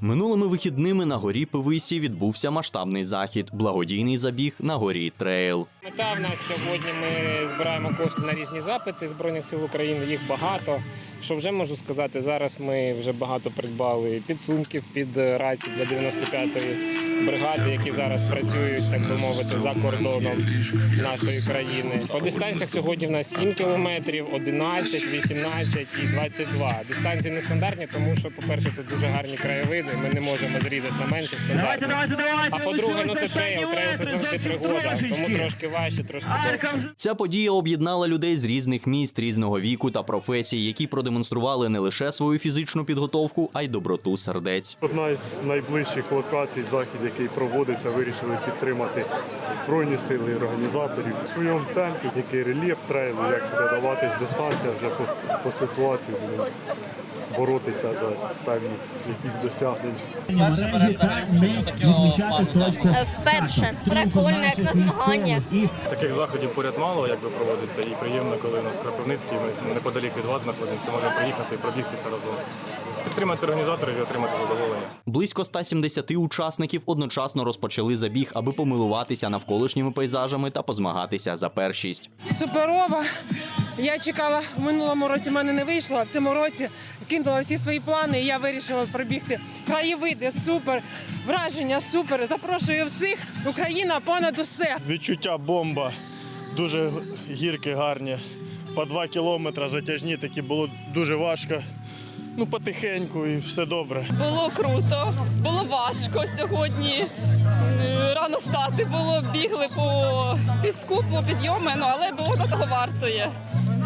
Минулими вихідними на горі Пивисі відбувся масштабний захід благодійний забіг на горі Трейл. Мета в нас сьогодні ми збираємо кошти на різні запити Збройних сил України. Їх багато. Що вже можу сказати, зараз ми вже багато придбали підсумків під рації для 95-ї бригади, які зараз працюють, так би мовити, за кордоном нашої країни. По дистанціях сьогодні в нас 7 кілометрів, 11, 18 і 22. Дистанції нестандартні, тому що, по-перше, тут дуже гарні краєвиди. Ми не можемо зрізати на менше Давайте, давайте, давайте. А по-друге, ну це трейл, трейл це завжди пригода, тому трошки важче, трошки довше. Арка Ця подія об'єднала людей з різних міст, різного віку та професій, які продемонстрували не лише свою фізичну підготовку, а й доброту сердець. Одна із найближчих локацій, захід, який проводиться, вирішили підтримати збройні сили організаторів в своєму темпі, який рельєф трейлу, як буде даватись дистанція вже по, по ситуації будемо боротися за певні якісь досягнення. Мережі так ми відмічати точку Вперше. Прикольно, як на змаганнях. Таких заходів поряд мало, якби проводиться, і приємно, коли у нас Кропивницький, ми неподалік від вас знаходимося, можемо приїхати і пробігтися разом. Підтримати організаторів і отримати задоволення. Близько 170 учасників одночасно розпочали забіг, аби помилуватися навколишніми пейзажами та позмагатися за першість. суперова. Я чекала в минулому році, в мене не вийшло. А в цьому році кинула всі свої плани. і Я вирішила пробігти. Краєвиди супер, враження супер. Запрошую всіх. Україна понад усе. Відчуття бомба. Дуже гірки гарні. По два кілометри затяжні такі було дуже важко. Ну, потихеньку і все добре. Було круто, було важко сьогодні. Е, Рано стати було, бігли по піску, по підйоми, ну, але було того вартує.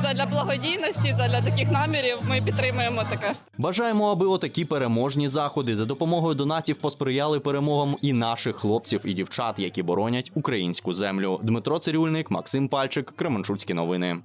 Задля благодійності, задля таких намірів ми підтримуємо таке. Бажаємо, аби отакі переможні заходи за допомогою донатів посприяли перемогам і наших хлопців і дівчат, які боронять українську землю. Дмитро Цирюльник, Максим Пальчик, Кременчуцькі новини.